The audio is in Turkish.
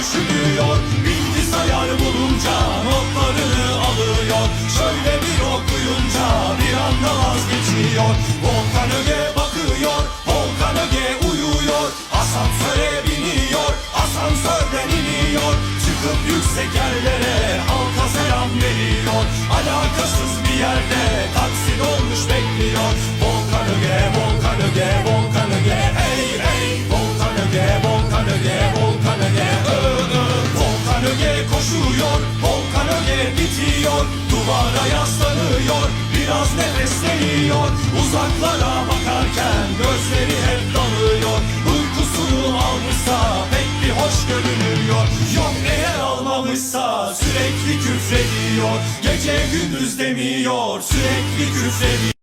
düşünüyor Bilgisayar bulunca notlarını alıyor. Şöyle bir okuyunca bir anda vazgeçiyor. Volkan Öge bakıyor, Volkan Öge uyuyor. Asansöre biniyor, asansörden iniyor. Çıkıp yüksek yerlere halka selam veriyor. Alakasız bir yerde Öge koşuyor Volkan Öge bitiyor Duvara yaslanıyor Biraz nefesleniyor. Uzaklara bakarken Gözleri hep dalıyor Uykusunu almışsa Pek bir hoş görünüyor. Yok eğer almamışsa Sürekli küfrediyor Gece gündüz demiyor Sürekli küfrediyor